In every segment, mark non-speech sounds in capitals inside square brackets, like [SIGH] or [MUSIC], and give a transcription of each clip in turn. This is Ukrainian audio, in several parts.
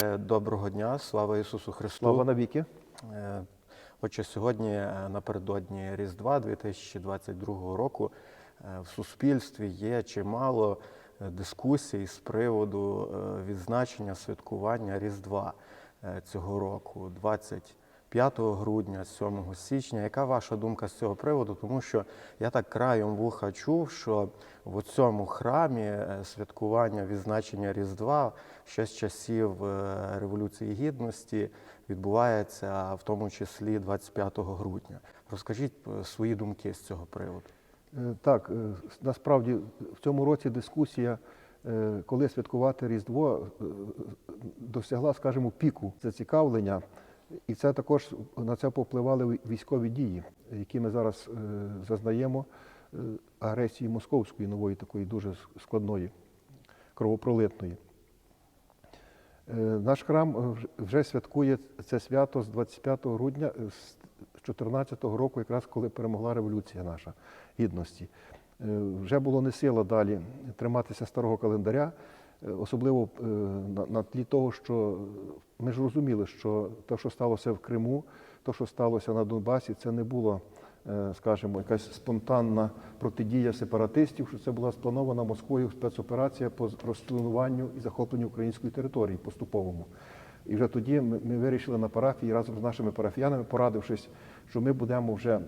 Отче, доброго дня, слава Ісусу Христу. Слава навіки. Отже, сьогодні е, напередодні Різдва 2022 року е, в суспільстві є чимало е, дискусій з приводу е, відзначення святкування Різдва е, цього року, 25 грудня, 7 січня. Яка ваша думка з цього приводу? Тому що я так краєм вуха чув, що в цьому храмі е, святкування відзначення Різдва ще з часів е, Революції Гідності відбувається в тому числі 25 грудня. Розкажіть е, свої думки з цього приводу. Так, насправді в цьому році дискусія, коли святкувати Різдво, досягла, скажімо, піку зацікавлення. І це також на це повпливали військові дії, які ми зараз е, зазнаємо е, агресії московської нової, такої дуже складної, кровопролитної. Е, Наш храм вже святкує це свято з 25 грудня з 2014 року, якраз коли перемогла революція наша гідності. Вже було не сила далі триматися старого календаря, особливо е, на, тлі того, що ми ж розуміли, що те, що сталося в Криму, те, що сталося на Донбасі, це не було, е, скажімо, якась спонтанна протидія сепаратистів, що це була спланована Москвою спецоперація по розчленуванню і захопленню української території поступовому. І вже тоді ми, вирішили на парафії разом з нашими парафіянами, порадившись, що ми будемо вже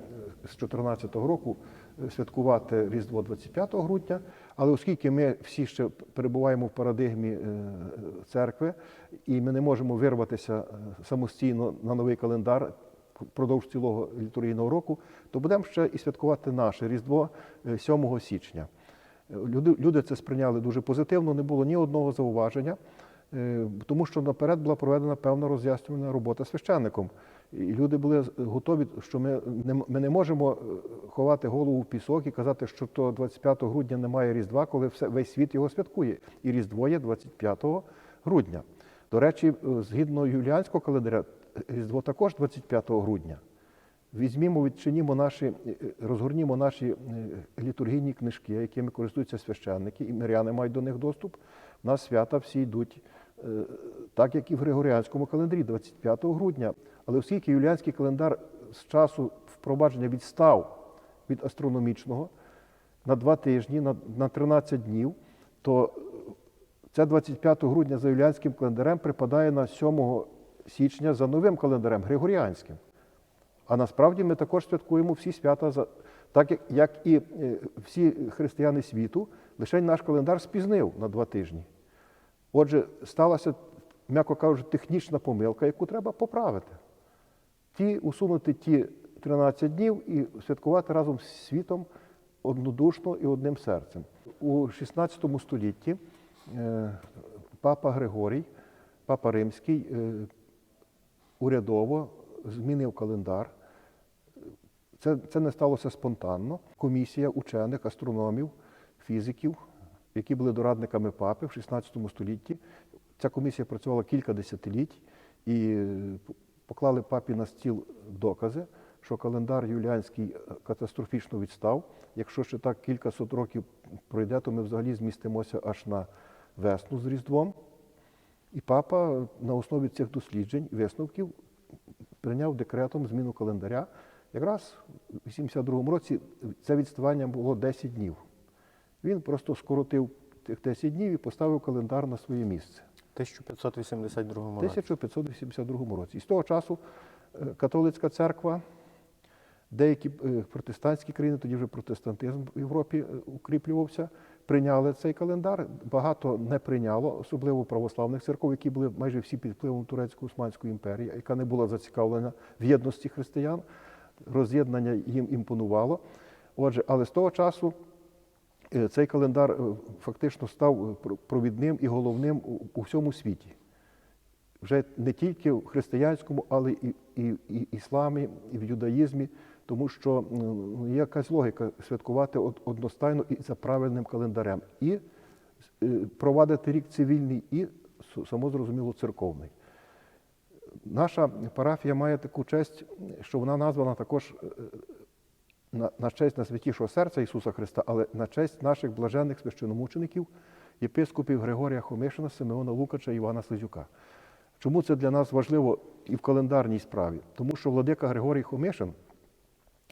з 2014 року е, святкувати Різдво 25 грудня. Але оскільки ми всі ще перебуваємо в парадигмі е, церкви, і ми не можемо вирватися е, самостійно на новий календар впродовж цілого літургійного року, то будемо ще і святкувати наше Різдво е, 7 січня. Люди, це сприйняли дуже позитивно, не було ні одного зауваження, тому що наперед була проведена певна роз'яснювальна робота священником. І люди були готові, що ми не, ми не можемо е, ховати голову в пісок і казати, що то 25 грудня немає Різдва, коли все, весь світ його святкує. І Різдво є 25 грудня. До речі, е, згідно юліанського календаря, Різдво також 25 грудня. Візьмімо, відчинімо наші, е, розгорнімо наші літургійні книжки, якими користуються священники, і миряни мають до них доступ. У нас свята всі йдуть так, як і в Григоріанському календарі, 25 грудня. Але оскільки юліанський календар з часу впровадження відстав від астрономічного на два тижні, на, на 13 днів, то це 25 грудня за юліанським календарем припадає на 7 січня за новим календарем Григоріанським. А насправді ми також святкуємо всі свята, за- так як, як і е, всі християни світу, лише наш календар спізнив на два тижні. Отже, сталася, м'яко кажучи, технічна помилка, яку треба поправити. Ті, усунути ті 13 днів і святкувати разом з світом однодушно і одним серцем. У 16 столітті е, папа Григорій, папа Римський, е, урядово змінив календар. Це, це не сталося спонтанно. Комісія учених, астрономів, фізиків, які були дорадниками папи в 16 столітті. Ця комісія працювала кілька десятиліть і е, поклали папі на стіл докази, що календар юліанський е, катастрофічно відстав. Якщо ще так кілька сот років пройде, то ми взагалі змістимося аж на весну з Різдвом. І папа на основі цих досліджень, висновків, прийняв декретом зміну календаря. Якраз у 82-му році це відставання було 10 днів. Він просто скоротив тих 10 днів і поставив календар на своє місце. 1582 році. 1582 році. І з того часу е, католицька церква, деякі е, протестантські країни, тоді вже протестантизм в Європі е, укріплювався, прийняли цей календар. Багато не прийняло, особливо православних церков, які були майже всі під впливом Турецько-Османської імперії, яка не була зацікавлена в єдності християн. Роз'єднання їм імпонувало. Отже, але з того часу цей календар е, фактично став е, провідним і головним у- всьому світі вже не тільки в християнському, але і, і, і ісламі, і в юдаїзмі, тому що ну, є якась логіка святкувати одностайно і за правильним календарем, і е, провадити рік цивільний, і само зрозуміло церковний. Наша парафія має таку честь, що вона названа також е, на, на честь Найсвятішого серця Ісуса Христа, але на честь наших блаженних священомучеників, єпископів Григорія Хомишина, Симеона Лукача і Івана Слизюка. Чому це для нас важливо і в календарній справі? Тому що владика Григорій Хомишин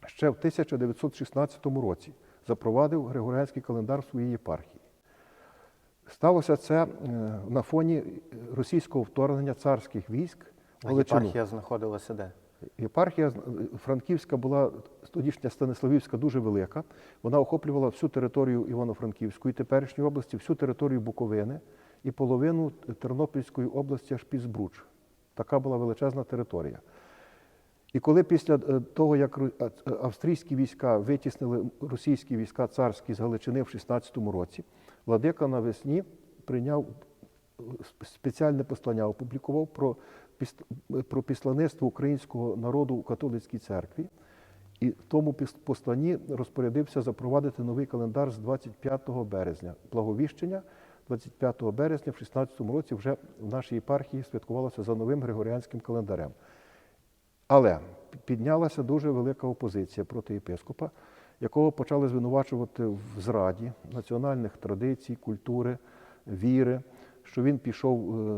ще в 1916 році запровадив Григоріанський календар в своїй єпархії. Сталося це е, на фоні російського вторгнення царських військ в А єпархія знаходилася де? Єпархія е, Франківська була тодішня Станиславівська дуже велика. Вона охоплювала всю територію Івано-Франківської, теперішньої області, всю територію Буковини і половину Тернопільської області аж під Збруч. Така була величезна територія. І коли після е, того, як а- австрійські війська витіснили російські війська царські з Галичини в 16-му році, владика навесні прийняв е, спеціальне послання, опублікував про, про післаництво українського народу у католицькій церкві. І тому посланні розпорядився запровадити новий календар з 25 березня. Благовіщення 25 березня в 16 році вже в нашій єпархії святкувалося за новим григоріанським календарем. Але піднялася дуже велика опозиція проти єпископа, якого почали звинувачувати в зраді національних традицій, культури, віри, що він пішов е,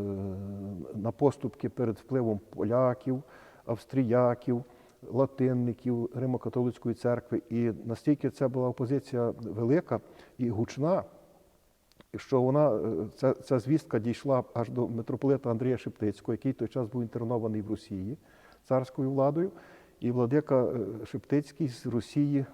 на поступки перед впливом поляків, австріяків, латинників Римо-католицької церкви. І настільки це була опозиція велика і гучна, що вона, е, ця, ця звістка дійшла аж до митрополита Андрія Шептицького, який той час був інтернований в Росії царською владою. І владика е, Шептицький з Росії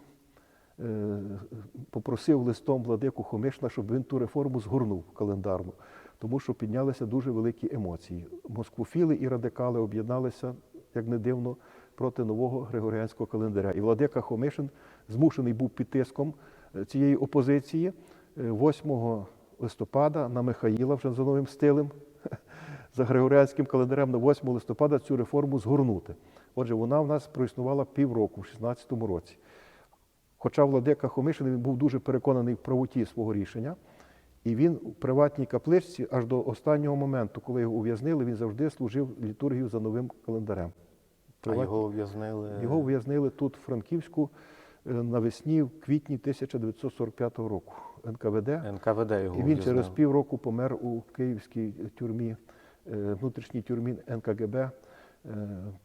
попросив листом владику Хомишна, щоб він ту реформу згорнув календарну, тому що піднялися дуже великі емоції. Москвофіли і радикали об'єдналися, як не дивно, проти нового григоріанського календаря. І владика Хомишин змушений був під тиском е, цієї опозиції е, 8 листопада на Михаїла вже за новим стилем, [LAUGHS] за григоріанським календарем на 8 листопада цю реформу згорнути. Отже, вона в нас проіснувала півроку в 16 році. Хоча владика Хомишин він був дуже переконаний в правоті свого рішення, і він у приватній капличці аж до останнього моменту, коли його ув'язнили, він завжди служив літургію за новим календарем. А його ув'язнили. Його ув'язнили тут, в Франківську, е, навесні, в квітні 1945 року НКВД. НКВД його І він через півроку помер у київській тюрмі, е, внутрішній тюрмі НКГБ, е,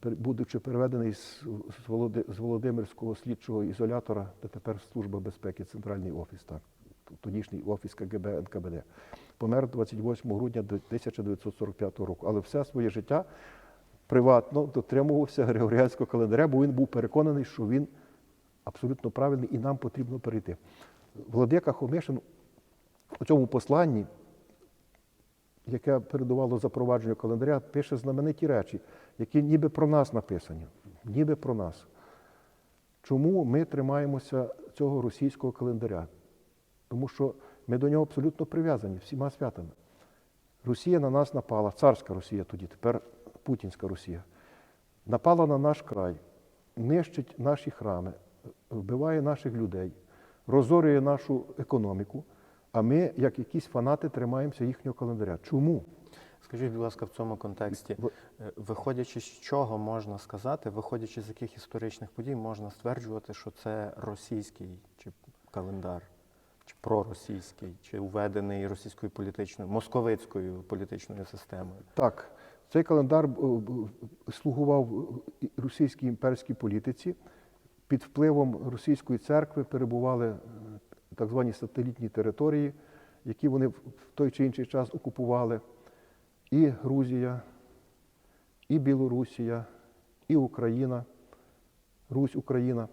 будучи переведений з Володимирського слідчого ізолятора, де тепер Служба безпеки, центральний офіс, так, тодішній офіс КГБ НКВД. Помер 28 грудня 1945 року. Але все своє життя приватно дотримувався Григоріанського календаря, бо він був переконаний, що він абсолютно правильний і нам потрібно перейти. Владика Хомишин у цьому посланні, яке передувало запровадженню календаря, пише знамениті речі, які ніби про нас написані. Ніби про нас. Чому ми тримаємося цього російського календаря? Тому що ми до нього абсолютно прив'язані всіма святами. Росія на нас напала, царська Росія тоді, тепер Путінська Росія. Напала на наш край, нищить наші храми, вбиває наших людей, розорює нашу економіку, а ми, як якісь фанати, тримаємося їхнього календаря. Чому? Скажіть, будь ласка, в цьому контексті, е, виходячи з чого можна сказати, виходячи з яких історичних подій, можна стверджувати, що це російський чи календар, чи проросійський, чи введений російською політичною, московицькою політичною системою. Так, цей календар е, е, слугував російській імперській політиці. Під впливом російської церкви перебували е, так звані сателітні території, які вони в той чи інший час окупували. І Грузія, і Білорусія, і Україна, Русь, Україна.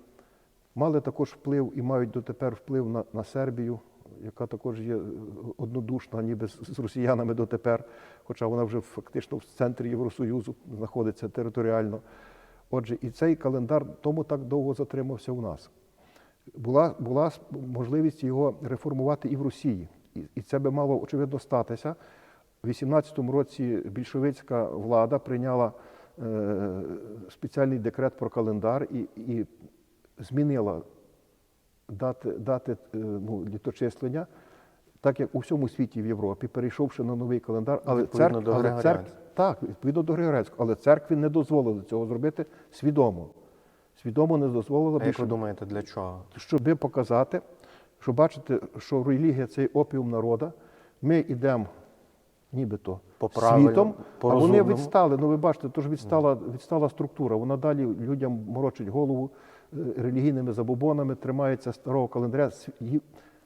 Мали також вплив і мають дотепер вплив на, на Сербію, яка також є е, однодушна, ніби з, з росіянами дотепер, хоча вона вже фактично в центрі Євросоюзу знаходиться територіально. Отже, і цей календар тому так довго затримався у нас. Була, була можливість його реформувати і в Росії. І, і це би мало, очевидно, статися. У 18-му році більшовицька влада прийняла е, спеціальний декрет про календар і, і змінила дати, дати е, ну, літочислення, так як у всьому світі в Європі, перейшовши на новий календар, але церкв, до але церкв, так, відповідно до Григоріанського, але церкві не дозволили цього зробити свідомо. Свідомо не дозволила А як ви думаєте, для чого? щоб показати, що бачите, що релігія це опіум народа. Ми йдемо нібито По світом, по а вони відстали. Ну ви бачите, то ж відстала, відстала структура. Вона далі людям морочить голову релігійними забобонами, тримається старого календаря.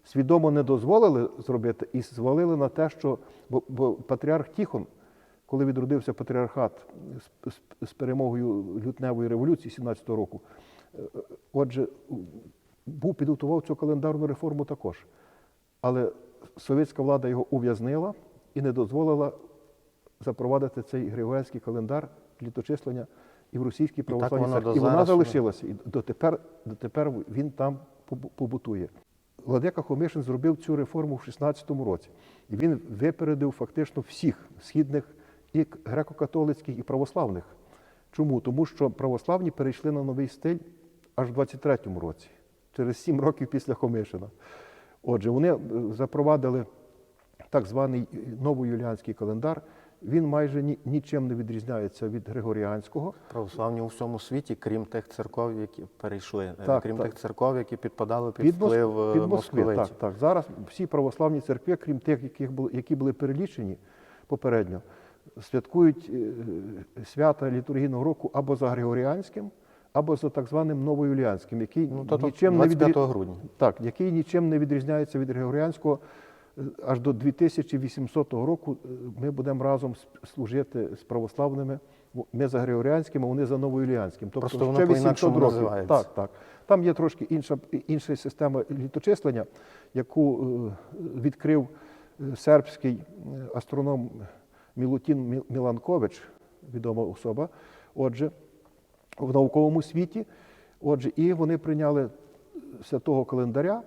Свідомо не дозволили зробити і звалили на те, що бо, бо патріарх Тіхон, коли відродився патріархат з, з, з перемогою лютневої революції 17-го року, е, отже, був підготував цю календарну реформу також. Але совєтська влада його ув'язнила і не дозволила запровадити цей григоріанський календар літочислення і в російській православній церкві. І вона залишилася. І дотепер, дотепер він там побутує. Владика Хомишин зробив цю реформу в 16-му році. І він випередив фактично всіх східних і греко-католицьких, і православних. Чому? Тому що православні перейшли на новий стиль аж в 23-му році, через 7 років після Хомишина. Отже, вони е, запровадили так званий новоюліанський календар. Він майже ні, нічим не відрізняється від Григоріанського. Православні у всьому світі, крім тих церков, які перейшли, е, Так, крім так. тих церков, які підпадали під, Під, вплив е, під Москви. Так, так. Зараз всі православні церкви, крім тих, яких були, які були перелічені попередньо, святкують е, свята літургійного року або за Григоріанським, або за так званим новоюліанським, який Ну, тобто нічим не 25 відрі- грудня. Так, який нічим не відрізняється від Григоріанського. Аж до 2800 року е, ми будемо разом служити з православними. Ми за Григоріанським, а вони за Новоюліанським. Тобто Просто воно ще 800 років. Так, так. Там є трошки інша, інша система літочислення, яку е, відкрив е, сербський астроном Мілутін Міланкович, відома особа. Отже, в науковому світі. Отже, і вони прийняли святого календаря,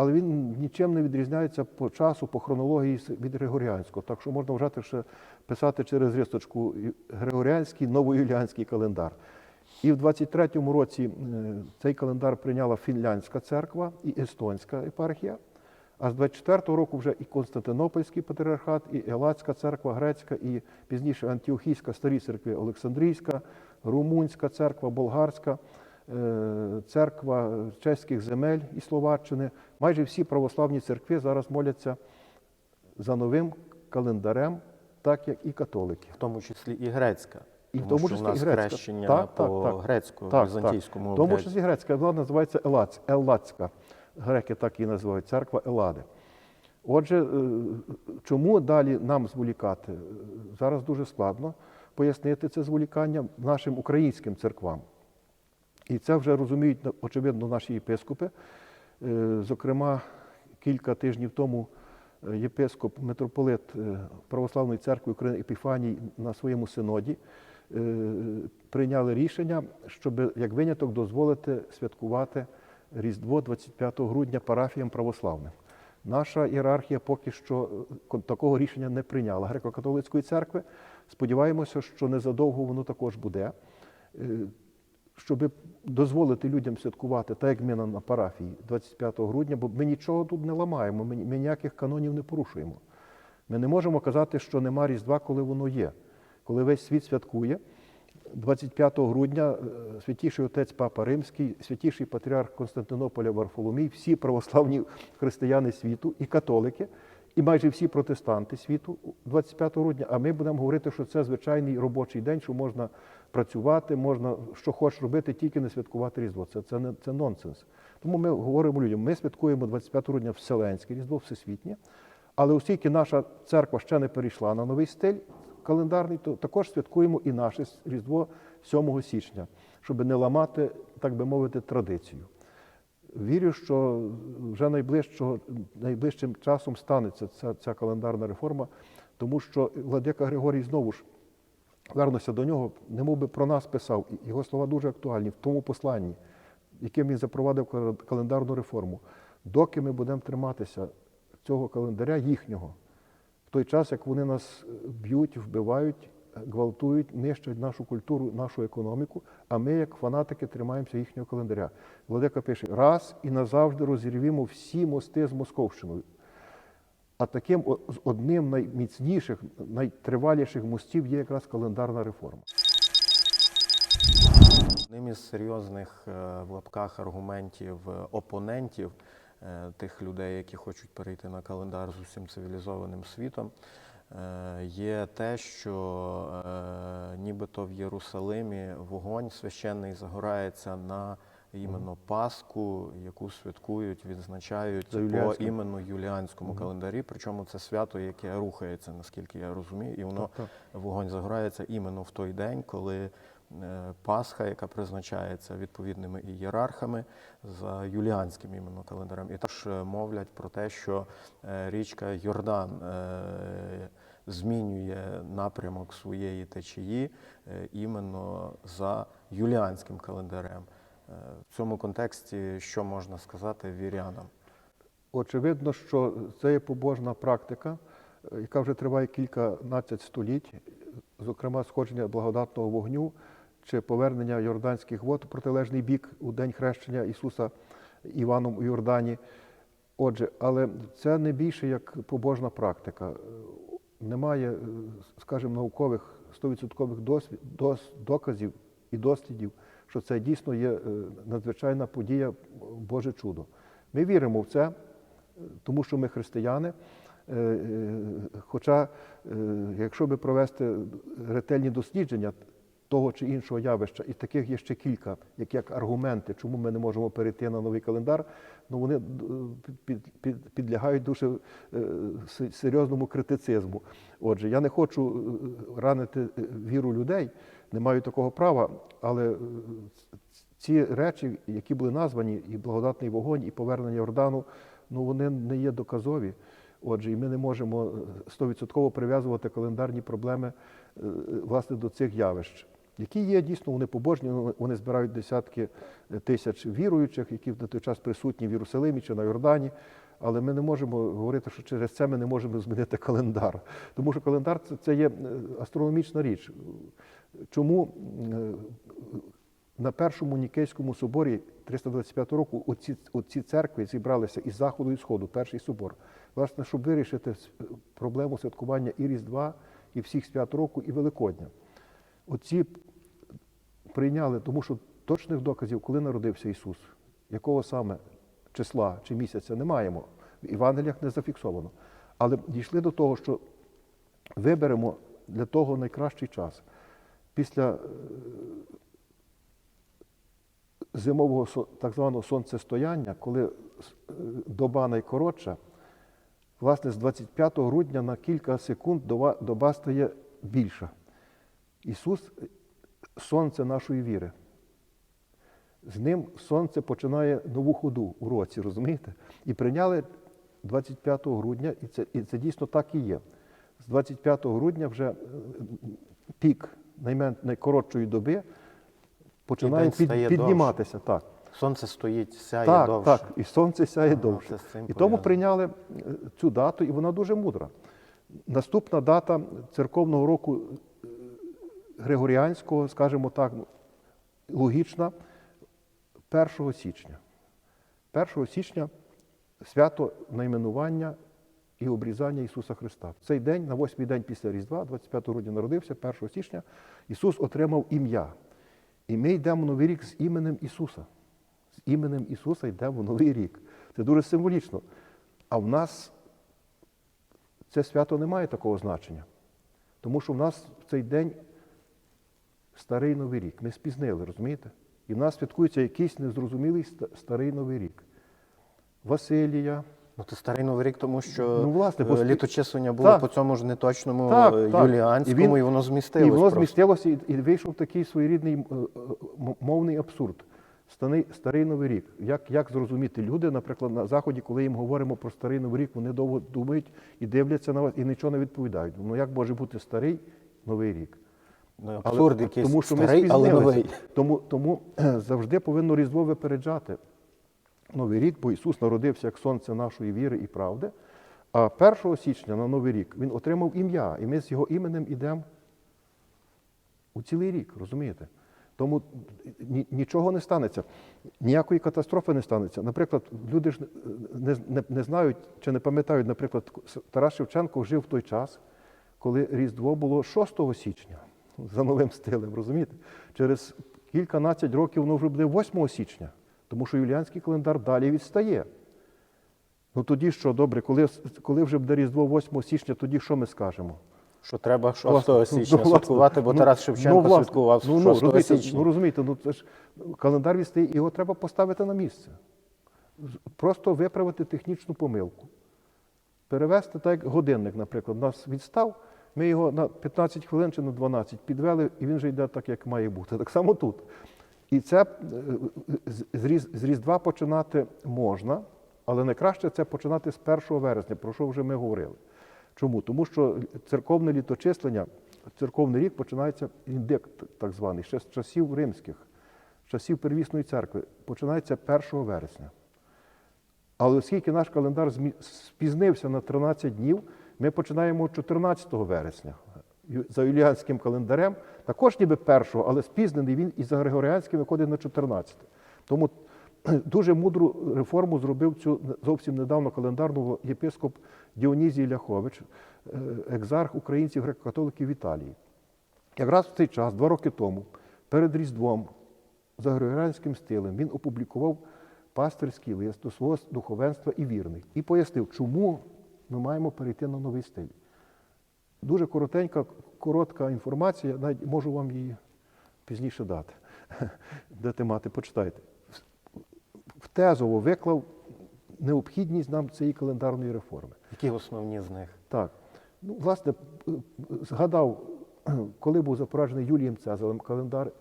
але він нічим не відрізняється по часу, по хронології від Григоріанського. Так що можна вважати, що писати через рісточку Григоріанський, новоюліанський календар. І в 23-му році е, цей календар прийняла Фінляндська церква і Естонська єпархія. А з 24-го року вже і Константинопольський патріархат, і Елацька церква, грецька, і пізніше Антіохійська, старі церкви Олександрійська, Румунська церква, Болгарська, е, церква чеських земель і Словаччини. Майже всі православні церкви зараз моляться за новим календарем, так як і католики. В тому числі і грецька. І тому тому що числі у нас і грецька. хрещення Так, по так, так. грецькому, Так, візантійському так. Тому обряді. числі грецька, вона називається Елац, Еллацька. Греки так її називають, церква Елади. Отже, е, чому далі нам зволікати? Зараз дуже складно пояснити це зволікання нашим українським церквам. І це вже розуміють, очевидно, наші єпископи. Е, Зокрема, кілька тижнів тому е, єпископ, митрополит е, Православної церкви України Епіфаній на своєму синоді прийняли рішення, щоб як виняток дозволити святкувати Різдво 25 грудня парафіям православним. Наша ієрархія поки що такого рішення не прийняла греко-католицької церкви. Сподіваємося, що незадовго воно також буде. Щоб дозволити людям святкувати, так як ми на, на парафії 25 грудня, бо ми нічого тут не ламаємо, ми, ми ніяких канонів не порушуємо. Ми не можемо казати, що нема Різдва, коли воно є. Коли весь світ святкує, 25 грудня е, святіший отець Папа Римський, святіший патріарх Константинополя Варфоломій, всі православні християни світу і католики, і майже всі протестанти світу 25 грудня. А ми будемо говорити, що це звичайний робочий день, що можна працювати, можна що хочеш робити, тільки не святкувати Різдво. Це, це, не, це нонсенс. Тому ми говоримо людям, ми святкуємо 25 грудня Вселенське Різдво, Всесвітнє. Але оскільки наша церква ще не перейшла на новий стиль календарний, то також святкуємо і наше Різдво 7 січня, щоб не ламати, так би мовити, традицію. Вірю, що вже найближчого, найближчим часом станеться ця, ця календарна реформа, тому що Владика Григорій знову ж вернуся до нього, немов би про нас писав. Його слова дуже актуальні в тому посланні, яким він запровадив календарну реформу. Доки ми будемо триматися цього календаря їхнього, в той час, як вони нас б'ють, вбивають, гвалтують, нищать нашу культуру, нашу економіку, а ми, як фанатики, тримаємося їхнього календаря. Владика пише: раз і назавжди розірвімо всі мости з Московщиною. А таким одним найміцніших, найтриваліших мостів є якраз календарна реформа. Одним із серйозних е, в лапках аргументів е, опонентів е, тих людей, які хочуть перейти на календар з усім цивілізованим світом, є те, що нібито в Єрусалимі вогонь священний загорається на іменно Пасху, яку святкують, відзначають За по юліанським. іменно юліанському календарі. Причому це свято, яке рухається, наскільки я розумію, і воно Так, вогонь загорається іменно в той день, коли е, Пасха, яка призначається відповідними ієрархами за юліанським іменно календарем. І також е, мовлять про те, що е, річка Йордан е, змінює напрямок своєї течії е, іменно за юліанським календарем. Е, В цьому контексті що можна сказати вірянам? Очевидно, що це є побожна практика, е, яка вже триває кільканадцять століть, зокрема сходження благодатного вогню чи повернення Йорданських вод протилежний бік у день хрещення Ісуса Іваном у Йордані. Отже, але це не більше як побожна практика. Немає, е, скажімо, наукових 100% досвід, дос, доказів і дослідів, що це дійсно є е, надзвичайна подія, Боже чудо. Ми віримо в це, тому що ми християни. Е, е, Хоча, якщо би провести ретельні дослідження того чи іншого явища, і таких є ще кілька, як, як аргументи, чому ми не можемо перейти на новий календар, ну вони під, під, підлягають дуже серйозному критицизму. Отже, я не хочу ранити віру людей, не маю такого права, але е, ці речі, які були названі, і благодатний вогонь, і повернення Йордану, ну вони не є доказові. Отже, і ми не можемо е, стовідсотково прив'язувати календарні проблеми е, власне до цих явищ, які є дійсно вони побожні, вони- вони збирають десятки тисяч віруючих, які на той час присутні в Єрусалимі чи на Йордані. Але ми не можемо говорити, що через це ми не можемо змінити календар. Тому що календар це, є е, астрономічна річ. Чому е, на першому Нікейському соборі 325 року оці, оці церкви зібралися із заходу і сходу, перший собор, власне, щоб вирішити проблему святкування і Різдва, і всіх свят року, і Великодня. Оці прийняли, тому що точних доказів, коли народився Ісус, якого саме числа чи місяця не маємо, в Євангеліях не зафіксовано. Але дійшли до того, що виберемо для того найкращий час. Після е, зимового так званого сонцестояння, коли е, доба найкоротша, власне, з 25 грудня на кілька секунд доба, доба стає більша. Ісус сонце нашої віри. З ним сонце починає нову ходу у році, розумієте? І прийняли 25 грудня, і це, і це дійсно так і є. З 25 грудня вже е, пік наймен, найкоротшої доби починає під, підніматися. Так, Сонце стоїть, сяє так, довше. так, і сонце сяє Ага, довше. І тому прийняли е, цю дату, і вона дуже мудра. Наступна дата церковного року е, Григоріанського, скажімо так, логічна, 1 січня. 1 січня свято найменування і обрізання Ісуса Христа. В цей день, на восьмий день після Різдва, 25 грудня народився, 1 січня, Ісус отримав ім'я. І ми йдемо в Новий рік з іменем Ісуса. З іменем Ісуса йдемо в Новий рік. Це дуже символічно. А в нас це свято не має такого значення. Тому що в нас в цей день старий Новий рік. Ми спізнили, розумієте? І в нас святкується якийсь незрозумілий старий Новий рік. Василія. Ну, це старий новий рік, тому що Ну, власне, бо е, літочислення було Так. по цьому ж неточному Так, е, юліанському, І він- і воно змістилось. І воно просто. змістилося і, і вийшов такий своєрідний е, мовний абсурд. Старий, старий Новий рік. Як, як зрозуміти люди, наприклад, на Заході, коли їм говоримо про старий Новий рік, вони довго думають і дивляться на вас, і нічого не відповідають. Ну як може бути старий Новий рік? Ну, абсурд Але- якийсь тому що ми старий, але спізнилися. новий. Тому, тому завжди повинно Різдво випереджати Новий рік, бо Ісус народився як сонце нашої віри і правди. А 1 січня на Новий рік Він отримав ім'я, і ми з його іменем йдемо у цілий рік, розумієте? Тому нічого не станеться, ніякої катастрофи не станеться. Наприклад, люди ж не, не, не знають чи не пам'ятають, наприклад, Тарас Шевченко жив в той час, коли Різдво було 6 січня за новим стилем, розумієте? Через кільканадцять років воно вже буде 8 січня, тому що юліанський календар далі відстає. Ну тоді що, добре, коли, коли вже буде Різдво 8 січня, тоді що ми скажемо? Що треба 6 Власне, січня ну, святкувати, бо ну, Тарас Шевченко ну, святкував ну, 6 ну, розумієте, січня. Ну розумієте, ну це ж календар вісти, його треба поставити на місце. Просто виправити технічну помилку. Перевести так, як годинник, наприклад, нас відстав, ми його на 15 хвилин чи на 12 підвели, і він вже йде так, як має бути. Так само тут. І це е, з- з Різ- з Різдва починати можна, але найкраще це починати з 1 вересня, про що вже ми говорили. Чому? Тому що церковне літочислення, церковний рік починається індик, так званий, ще з часів римських, з часів первісної церкви, починається 1 вересня. Але оскільки наш календар спізнився на 13 днів, ми починаємо 14 вересня. За юліанським календарем, також ніби першого, але спізнений він і за Григоріанським виходить на 14. Тому [CLEARS THROAT] дуже мудру реформу зробив цю зовсім недавно календарну єпископ Діонізій Ляхович, е, екзарх українців греко-католиків в Італії. Якраз в цей час, два роки тому, перед Різдвом, за григоріанським стилем, він опублікував пастирський лист до свого духовенства і вірних і пояснив, чому ми маємо перейти на новий стиль. Дуже коротенька, коротка інформація, навіть можу вам її пізніше дати. [LAUGHS] Дати мати, почитайте. Втезово виклав необхідність нам цієї календарної реформи. Які основні з них? Так. Ну, власне, згадав, коли був запроваджений Юлієм Цезарем календар,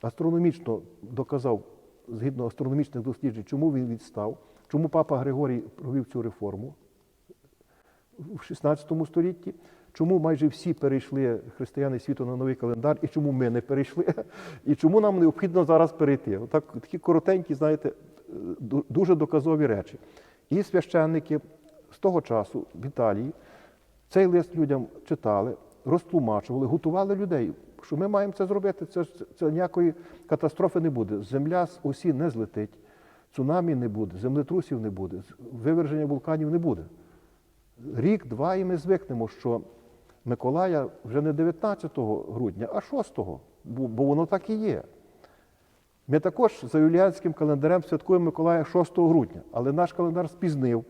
астрономічно доказав, згідно астрономічних досліджень, чому він відстав, чому папа Григорій провів цю реформу в 16 столітті, чому майже всі перейшли християни світу на новий календар, і чому ми не перейшли, і чому нам необхідно зараз перейти. Отак, такі коротенькі, знаєте, дуже доказові речі. І священники з того часу в Італії цей лист людям читали, розтлумачували, готували людей, що ми маємо це зробити. Це, це ніякої катастрофи не буде. Земля з осі не злетить, цунамі не буде, землетрусів не буде, виверження вулканів не буде. Рік, два, і ми звикнемо, що Миколая вже не 19 грудня, а 6, бо, бо воно так і є. Ми також за юліанським календарем святкуємо Миколая 6 грудня, але наш календар спізнив.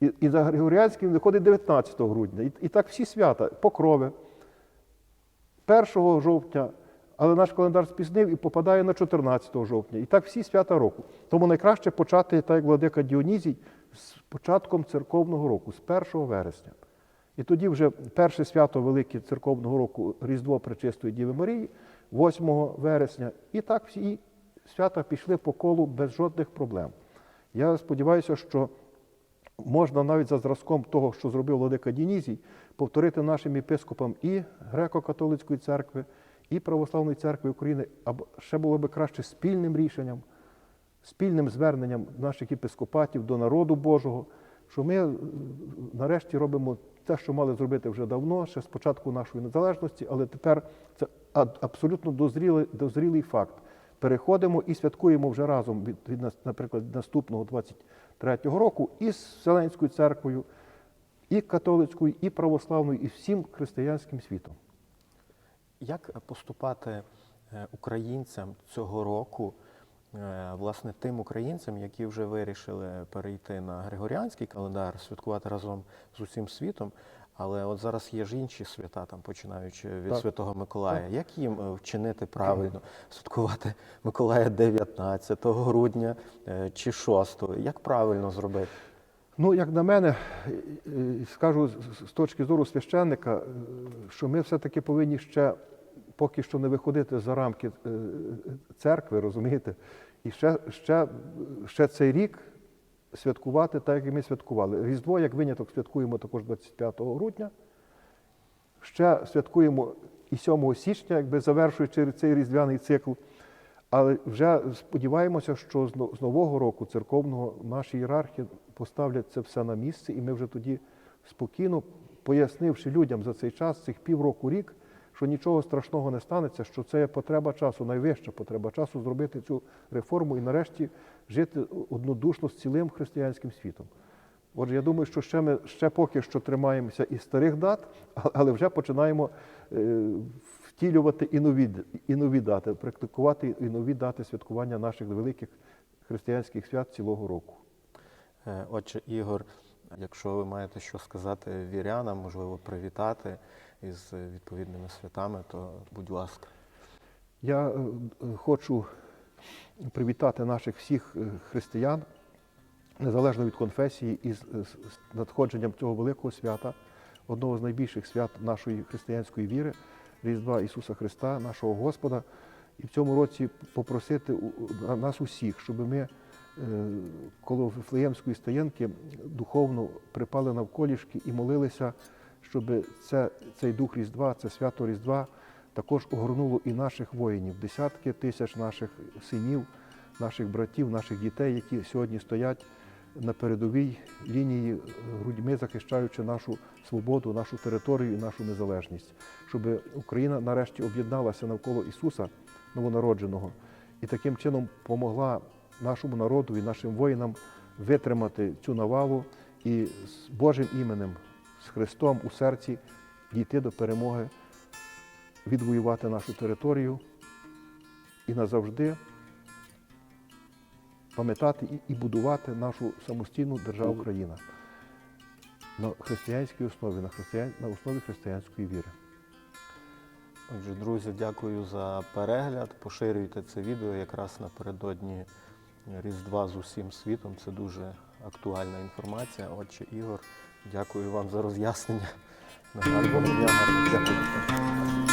І, і за Григоріанським виходить 19 грудня. І, і так всі свята, покрови. 1 жовтня, але наш календар спізнив і попадає на 14 жовтня. І так всі свята року. Тому найкраще почати, так як владика Діонізій, з початком церковного року, з 1 вересня. І тоді вже перше свято Велике церковного року Різдво Пречистої Діви Марії, 8 вересня. І так всі свята пішли по колу без жодних проблем. Я сподіваюся, що можна навіть за зразком того, що зробив Владика Дінізій, повторити нашим єпископам і греко-католицької церкви, і Православної церкви України, або ще було би краще спільним рішенням, спільним зверненням наших єпископатів до народу Божого, що ми е, нарешті робимо те, що мали зробити вже давно, ще з початку нашої незалежності, але тепер це абсолютно дозрілий, дозрілий факт. Переходимо і святкуємо вже разом від, від наприклад, наступного 23-го року і з Вселенською церквою, і католицькою, і православною, і всім християнським світом. Як поступати е, українцям цього року, власне, тим українцям, які вже вирішили перейти на Григоріанський календар, святкувати разом з усім світом, але от зараз є ж інші свята, там починаючи від Так. Святого Миколая. Як їм е, вчинити правильно, святкувати Миколая 19 грудня е, чи 6? Як правильно зробити? Ну, як на мене, е, е, скажу з- точки зору священника, е, що ми все-таки повинні ще поки що не виходити за рамки е, церкви, розумієте, і ще, ще, ще цей рік святкувати так, як ми святкували. Різдво, як виняток, святкуємо також 25 грудня. Ще святкуємо і 7 січня, якби завершуючи цей різдвяний цикл. Але вже сподіваємося, що з нового року церковного наші ієрархи поставлять це все на місце, і ми вже тоді спокійно, пояснивши людям за цей час, цих півроку рік, що нічого страшного не станеться, що це потреба часу, найвища потреба часу зробити цю реформу і нарешті жити однодушно з цілим християнським світом. Отже, я думаю, що ще ми ще поки що тримаємося із старих дат, але вже починаємо е, втілювати і нові, і нові дати, практикувати і нові дати святкування наших великих християнських свят цілого року. Е, Отче Ігор, якщо ви маєте що сказати вірянам, можливо, привітати із відповідними святами, то будь ласка. Я е, е, хочу привітати наших всіх е, християн, незалежно від конфесії, із надходженням цього великого свята, одного з найбільших свят нашої християнської віри, Різдва Ісуса Христа, нашого Господа. І в цьому році попросити нас усіх, щоб ми коло Вифлеємської стоянки духовно припали навколішки і молилися, щоб це, цей дух Різдва, це свято Різдва також огорнуло і наших воїнів, десятки тисяч наших синів, наших братів, наших дітей, які сьогодні стоять на передовій лінії грудьми, захищаючи нашу свободу, нашу територію і нашу незалежність, щоб Україна нарешті об'єдналася навколо Ісуса новонародженого і таким чином помогла нашому народу і нашим воїнам витримати цю навалу і з Божим іменем, з Христом у серці дійти до перемоги відвоювати нашу територію і назавжди пам'ятати і- будувати нашу самостійну державу Україна на християнській основі, на, християн... на основі християнської віри. Отже, друзі, дякую за перегляд. Поширюйте це відео якраз напередодні Різдва з усім світом. Це дуже актуальна інформація. Отче Ігор, дякую вам за роз'яснення. На гарного дня, дня.